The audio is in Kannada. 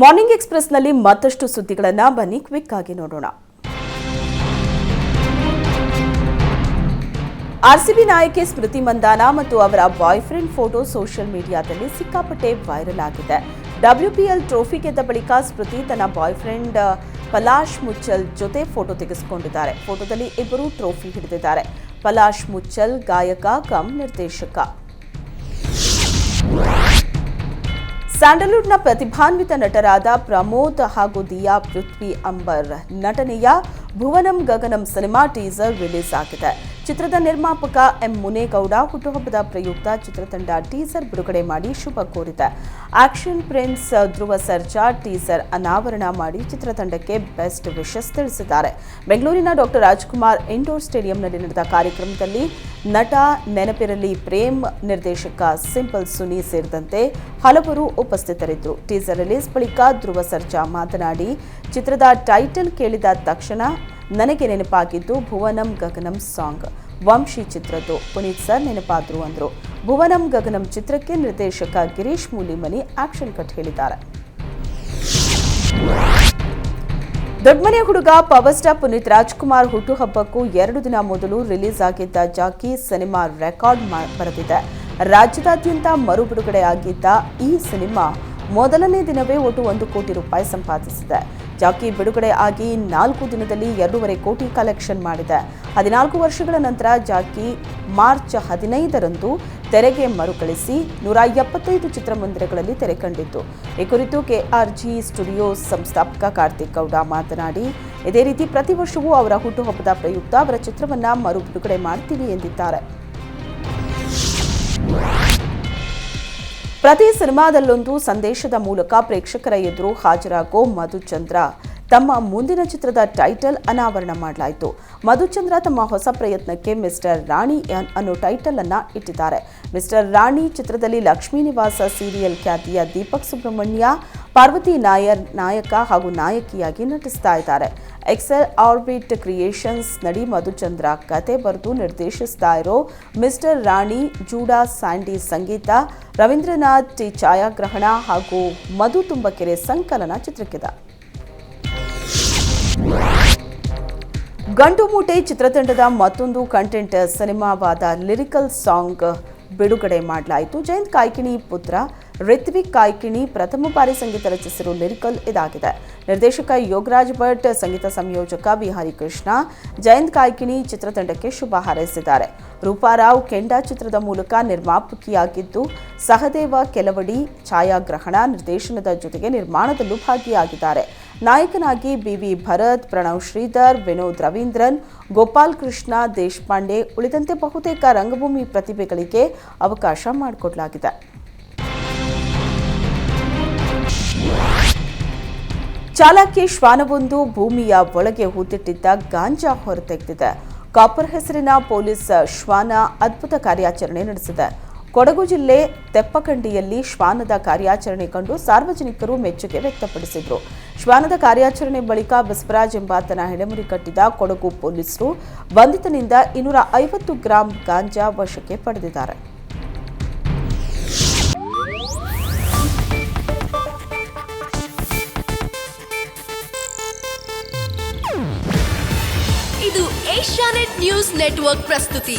ಮಾರ್ನಿಂಗ್ ಎಕ್ಸ್ಪ್ರೆಸ್ನಲ್ಲಿ ಮತ್ತಷ್ಟು ಸುದ್ದಿಗಳನ್ನು ಬನ್ನಿ ಕ್ವಿಕ್ ಆಗಿ ನೋಡೋಣ. ಆರ್ಸಿಬಿ ನಾಯಕಿ ಸ್ಮೃತಿ ಮಂದಾನ ಮತ್ತು ಅವರ ಬಾಯ್ ಫ್ರೆಂಡ್ ಫೋಟೋ ಸೋಷಿಯಲ್ ಮೀಡಿಯಾದಲ್ಲಿ ಸಿಕ್ಕಾಪಟ್ಟೆ ವೈರಲ್ ಆಗಿದೆ. ಡಬ್ಲ್ಯೂಪಿಎಲ್ ಟ್ರೋಫಿ ಗೆದ್ದ ಬಳಿಕ ಸ್ಮೃತಿ ತನ್ನ ಬಾಯ್ ಫ್ರೆಂಡ್ ಪಲಾಶ್ ಮುಚ್ಚಲ್ ಜೊತೆ ಫೋಟೋ ತೆಗೆಸಿಕೊಂಡಿದ್ದಾರೆ. ಫೋಟೋದಲ್ಲಿ ಇಬ್ಬರು ಟ್ರೋಫಿ ಹಿಡಿದಿದ್ದಾರೆ. ಪಲಾಶ್ ಮುಚ್ಚಲ್ ಗಾಯಕ ಕಮ್ ನಿರ್ದೇಶಕ. ಸ್ಯಾಂಡಲ್ವುಡ್ನ ಪ್ರತಿಭಾನ್ವಿತ ನಟರಾದ ಪ್ರಮೋದ್ ಹಾಗೂ ದಿಯಾ ಪೃಥ್ವಿ ಅಂಬರ್ ನಟನೆಯ Bhuvanam Gaganam cinema teaser release ಆಗಿದೆ. ಚಿತ್ರದ ನಿರ್ಮಾಪಕ ಎಂ ಮುನೇಗೌಡ, ಹುಟ್ಟುಹಬ್ಬದ ಪ್ರಯುಕ್ತ ಚಿತ್ರತಂಡ ಟೀಸರ್ ಬಿಡುಗಡೆ ಮಾಡಿ ಶುಭ ಕೋರಿದೆ. Action prince Dhruva Sarja teaser ಅನಾವರಣ ಮಾಡಿ ಚಿತ್ರತಂಡಕ್ಕೆ ಬೆಸ್ಟ್ ವಿಶಸ್ ತಿಳಿಸಿದ್ದಾರೆ. ಬೆಂಗಳೂರಿನ ಡಾಕ್ಟರ್ ರಾಜ್ಕುಮಾರ್ ಇಂಡೋರ್ ಸ್ಟೇಡಿಯಂನಲ್ಲಿ ನಡೆದ ಕಾರ್ಯಕ್ರಮದಲ್ಲಿ ನಟ ನೆನಪಿರಲಿ ಪ್ರೇಮ್ ನಿರ್ದೇಶಕ ಸಿಂಪಲ್ ಸುನಿ ಸೇರಿದಂತೆ ಹಲವರು ಉಪಸ್ಥಿತರಿದ್ದರು. ಟೀಸರ್ ರಿಲೀಸ್ ಬಳಿಕ ಧ್ರುವ ಸರ್ಜಾ ಮಾತನಾಡಿ, ಚಿತ್ರದ ಟೈಟಲ್ ಕೇಳಿದ ತಕ್ಷಣ ನನಗೆ ನೆನಪಾಗಿದ್ದು ಭುವನಂ ಗಗನಂ ಸಾಂಗ್. ವಂಶಿ ಚಿತ್ರದ್ದು. ಪುನೀತ್ ಸರ್, ನೆನಪಾದ್ರು ಅಂದರು. ಭುವನಂ ಗಗನಂ ಚಿತ್ರಕ್ಕೆ ನಿರ್ದೇಶಕ ಗಿರೀಶ್ ಮೂಲಿಮನಿ ಆಕ್ಷನ್ ಕಟ್ ಹೇಳಿದ್ದಾರೆ. ದೊಡ್ಡಮನೆ ಹುಡುಗ ಪವರ್ ಸ್ಟಾರ್ ಪುನೀತ್ ರಾಜ್ಕುಮಾರ್ ಹುಟ್ಟುಹಬ್ಬಕ್ಕೂ ಎರಡು ದಿನ ಮೊದಲು ರಿಲೀಸ್ ಆಗಿದ್ದ ಜಾಕಿ ಸಿನಿಮಾ ರೆಕಾರ್ಡ್ ಬರೆದಿದೆ. ರಾಜ್ಯದಾದ್ಯಂತ ಮರು ಬಿಡುಗಡೆ ಆಗಿದ್ದ ಈ ಸಿನಿಮಾ ಮೊದಲನೇ ದಿನವೇ ಒಟ್ಟು ಒಂದು ಕೋಟಿ ರೂಪಾಯಿ ಸಂಪಾದಿಸಿದೆ. ಜಾಕಿ ಬಿಡುಗಡೆ ಆಗಿ ನಾಲ್ಕು ದಿನದಲ್ಲಿ ಎರಡೂವರೆ ಕೋಟಿ ಕಲೆಕ್ಷನ್ ಮಾಡಿದೆ. ಹದಿನಾಲ್ಕು ವರ್ಷಗಳ ನಂತರ ಜಾಕಿ ಮಾರ್ಚ್ ಹದಿನೈದರಂದು ತೆರೆಗೆ ಮರುಕಳಿಸಿ ನೂರ ಎಪ್ಪತ್ತೈದು ಚಿತ್ರಮಂದಿರಗಳಲ್ಲಿ ತೆರೆ ಕಂಡಿತ್ತು ಈ ಕುರಿತು ಕೆಆರ್ಜಿ ಸ್ಟುಡಿಯೋಸ್ ಸಂಸ್ಥಾಪಕ ಕಾರ್ತಿಕ್ ಗೌಡ ಮಾತನಾಡಿ, ಇದೇ ರೀತಿ ಪ್ರತಿ ವರ್ಷವೂ ಅವರ ಹುಟ್ಟುಹಬ್ಬದ ಪ್ರಯುಕ್ತ ಅವರ ಚಿತ್ರವನ್ನು ಮರು ಬಿಡುಗಡೆ ಮಾಡ್ತೀವಿ ಎಂದಿದ್ದಾರೆ. ಪ್ರತಿ ಸಿನಿಮಾದಲ್ಲೊಂದು ಸಂದೇಶದ ಮೂಲಕ ಪ್ರೇಕ್ಷಕರ ಎದುರು ಹಾಜರಾಗೋ ಮಧುಚಂದ್ರ. ತಮ್ಮ ಮುಂದಿನ ಚಿತ್ರದ ಟೈಟಲ್ ಅನಾವರಣ ಮಾಡಲಾಯಿತು. ಮಧುಚಂದ್ರ ತಮ್ಮ ಹೊಸ ಪ್ರಯತ್ನಕ್ಕೆ ಮಿಸ್ಟರ್ ರಾಣಿ ಅನ್- ಅನ್ನೋ ಟೈಟಲ್ ಅನ್ನ ಇಟ್ಟಿದ್ದಾರೆ. ಮಿಸ್ಟರ್ ರಾಣಿ ಚಿತ್ರದಲ್ಲಿ ಲಕ್ಷ್ಮೀ ನಿವಾಸ ಸೀರಿಯಲ್ ಖ್ಯಾತಿಯ ದೀಪಕ್ ಸುಬ್ರಹ್ಮಣ್ಯ, ಪಾರ್ವತಿ ನಾಯರ್ ನಾಯಕ ಹಾಗೂ ನಾಯಕಿಯಾಗಿ ನಟಿಸ್ತಾ ಇದ್ದಾರೆ. ಎಕ್ಸೆಲ್ ಆರ್ಬಿಟ್ ಕ್ರಿಯೇಷನ್ಸ್ ನಡಿ ಮಧುಚಂದ್ರ ಕತೆ ಬರೆದು ನಿರ್ದೇಶಿಸ್ತಾ ಇರೋ ಮಿಸ್ಟರ್ ರಾಣಿ ಜೂಡಾ ಸ್ಯಾಂಡಿ ಸಂಗೀತ, ರವೀಂದ್ರನಾಥ್ ಟಿ ಛಾಯಾಗ್ರಹಣ ಹಾಗೂ ಮಧು ತುಂಬಕೆರೆ ಸಂಕಲನ ಚಿತ್ರಕ್ಕಿದೆ. ಗಂಡು ಮೂಟೆ ಚಿತ್ರತಂಡದ ಮತ್ತೊಂದು ಕಂಟೆಂಟ್ ಸಿನಿಮಾವಾದ ಲಿರಿಕಲ್ ಸಾಂಗ್ ಬಿಡುಗಡೆ ಮಾಡಲಾಯಿತು. ಜಯಂತ್ ಕಾಯ್ಕಿಣಿ ಪುತ್ರ ರಿತ್ವಿಕ್ ಕಾಯ್ಕಿಣಿ ಪ್ರಥಮ ಬಾರಿ ಸಂಗೀತ ರಚಿಸಿರುವ ಲಿರಿಕಲ್ ಇದಾಗಿದೆ. ನಿರ್ದೇಶಕ ಯೋಗರಾಜ್ ಭಟ್, ಸಂಗೀತ ಸಂಯೋಜಕ ಬಿಹಾರಿ ಕೃಷ್ಣ ಜಯಂತ್ ಕಾಯ್ಕಿಣಿ ಚಿತ್ರತಂಡಕ್ಕೆ ಶುಭ ಹಾರೈಸಿದ್ದಾರೆ. ರೂಪಾರಾವ್ ಕೆಂಡ ಚಿತ್ರದ ಮೂಲಕ ನಿರ್ಮಾಪಕಿಯಾಗಿದ್ದು, ಸಹದೇವ ಕೆಲವಡಿ ಛಾಯಾಗ್ರಹಣ ನಿರ್ದೇಶನದ ಜೊತೆಗೆ ನಿರ್ಮಾಣದಲ್ಲೂ ಭಾಗಿಯಾಗಿದ್ದಾರೆ. ನಾಯಕನಾಗಿ ಬಿವಿ ಭರತ್, ಪ್ರಣವ್ ಶ್ರೀಧರ್, ವಿನೋದ್ ರವೀಂದ್ರನ್, ಗೋಪಾಲ್ ಕೃಷ್ಣ, ದೇಶಪಾಂಡೆ ಉಳಿದಂತೆ ಬಹುತೇಕ ರಂಗಭೂಮಿ ಪ್ರತಿಭೆಗಳಿಗೆ ಅವಕಾಶ ಮಾಡಿಕೊಡಲಾಗಿದೆ. ಚಾಲಕಿ ಶ್ವಾನವೊಂದು ಭೂಮಿಯ ಒಳಗೆ ಹೂತಿಟ್ಟಿದ್ದ ಗಾಂಜಾ ಹೊರತೆಗೆದಿದೆ ಕಾಪರ್ ಹೆಸರಿನ ಪೊಲೀಸ್ ಶ್ವಾನ ಅದ್ಭುತ ಕಾರ್ಯಾಚರಣೆ ನಡೆಸಿದೆ. ಕೊಡಗು ಜಿಲ್ಲೆ ತೆಪ್ಪಕಂಡಿಯಲ್ಲಿ ಶ್ವಾನದ ಕಾರ್ಯಾಚರಣೆ ಕಂಡು ಸಾರ್ವಜನಿಕರು ಮೆಚ್ಚುಗೆ ವ್ಯಕ್ತಪಡಿಸಿದರು. ಶ್ವಾನದ ಕಾರ್ಯಾಚರಣೆ ಬಳಿಕ ಬಸವರಾಜ್ ಎಂಬಾತನ ಹೆಡೆಮುರಿ ಕಟ್ಟಿದ ಕೊಡಗು ಪೊಲೀಸರು ಬಂಧಿತನಿಂದ ಇನ್ನೂರ ಐವತ್ತು ಗ್ರಾಂ ಗಾಂಜಾ ವಶಕ್ಕೆ ಪಡೆದಿದ್ದಾರೆ. ಇದು ಏಷ್ಯಾನೆಟ್ ನ್ಯೂಸ್ ನೆಟ್ವರ್ಕ್ ಪ್ರಸ್ತುತಿ.